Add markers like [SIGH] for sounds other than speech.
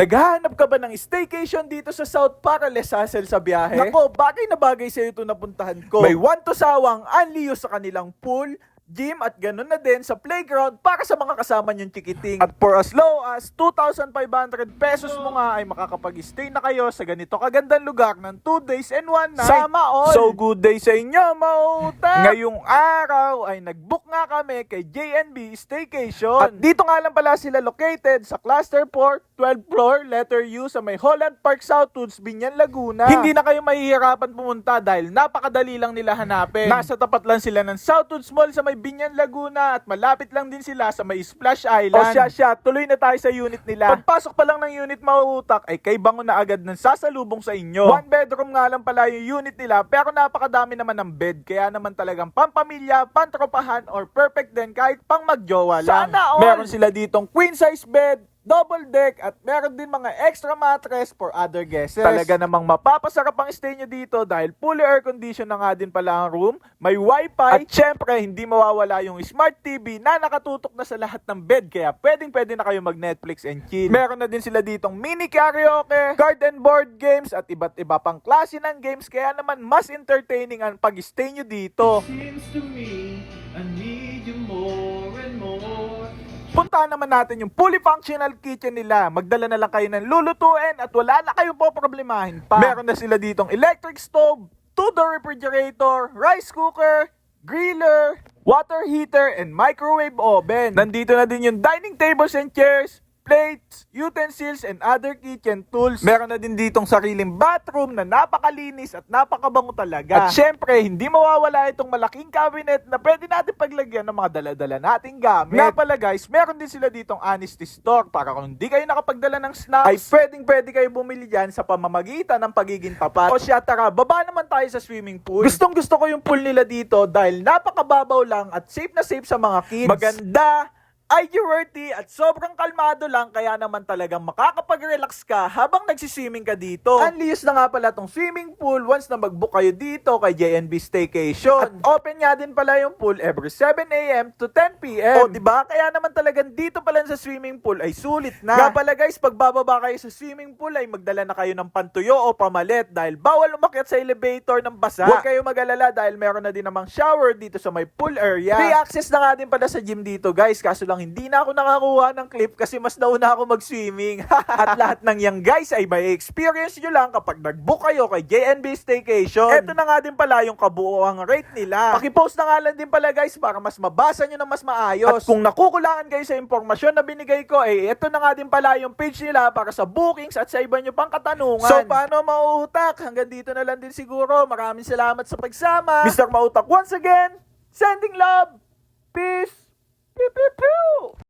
Naghahanap ka ba ng staycation dito sa South para less hassle sa biyahe? Nako, bagay na bagay sa ito napuntahan ko. May one to sawang unli use sa kanilang pool, gym at ganun na din sa playground para sa mga kasama niyong chikiting. At for as low as 2,500 pesos mo nga ay makakapag-stay na kayo sa ganito kagandang lugar ng 2 days and 1 night. Sama all! So good day sa inyo, mauta! Ngayong araw ay nag-book nga kami kay JNB Staycation. At dito nga lang pala sila located sa Cluster 4, 12th floor, letter U sa may Holland Park Southwoods, Binyan, Laguna. Hindi na kayo mahihirapan pumunta dahil napakadali lang nila hanapin. Nasa tapat lang sila ng Southwoods Mall sa may Binyan, Laguna at malapit lang din sila sa may Splash Island. O siya siya, tuloy na tayo sa unit nila. Pagpasok pa lang ng unit mauutak ay kay bango na agad ng sasalubong sa inyo. One bedroom nga lang pala yung unit nila pero napakadami naman ng bed kaya naman talagang pampamilya, pantropahan or perfect din kahit pang magjowa lang. Sana all! Meron sila ditong queen size bed, double deck at meron din mga extra mattress for other guests. Talaga namang mapapasarap ang stay nyo dito dahil fully air condition na nga din pala ang room, may wifi at syempre hindi mawawala yung smart TV na nakatutok na sa lahat ng bed kaya pwedeng pwede na kayo mag Netflix and chill. Meron na din sila ditong mini karaoke, card and board games at iba't iba pang klase ng games kaya naman mas entertaining ang pag-stay nyo dito. Seems to me Puntahan naman natin yung fully functional kitchen nila. Magdala na lang kayo ng lulutuin at wala na kayong po problemahin pa. Meron na sila ditong electric stove, two-door refrigerator, rice cooker, griller, water heater, and microwave oven. Nandito na din yung dining tables and chairs, plates, utensils, and other kitchen tools. Meron na din ditong sariling bathroom na napakalinis at napakabango talaga. At syempre, hindi mawawala itong malaking cabinet na pwede natin paglagyan ng mga dala-dala nating gamit. Nga pala guys, meron din sila ditong honesty store para kung hindi kayo nakapagdala ng snacks, ay pwedeng pwede kayo bumili dyan sa pamamagitan ng pagiging tapat. O siya, tara, baba naman tayo sa swimming pool. Gustong gusto ko yung pool nila dito dahil napakababaw lang at safe na safe sa mga kids. Maganda, ID-worthy at sobrang kalmado lang kaya naman talagang makakapag-relax ka habang nagsiswimming ka dito. Unleash na nga pala tong swimming pool once na mag-book kayo dito kay JNB Staycation. At open nga din pala yung pool every 7am to 10pm. O diba? Kaya naman talagang dito pala sa swimming pool ay sulit na. Nga pala guys, pag bababa kayo sa swimming pool ay magdala na kayo ng pantuyo o pamalit dahil bawal umakyat sa elevator ng basa. Huwag kayo mag-alala dahil meron na din namang shower dito sa may pool area. Free access na nga din pala sa gym dito guys kaso lang hindi na ako nakakuha ng clip kasi mas nauna ako mag-swimming. [LAUGHS] At lahat ng yang guys ay may experience nyo lang kapag nag-book kayo kay JNB Staycation. Ito na nga din pala yung kabuoang rate nila. Pakipost na nga lang din pala guys para mas mabasa nyo ng mas maayos. At kung nakukulangan kayo sa impormasyon na binigay ko, eh ito na nga din pala yung page nila para sa bookings at sa iba nyo pang katanungan. So paano mauutak? Hanggang dito na lang din siguro. Maraming salamat sa pagsama. Mr. Mautak once again, sending love, peace, Piu, piu, piu.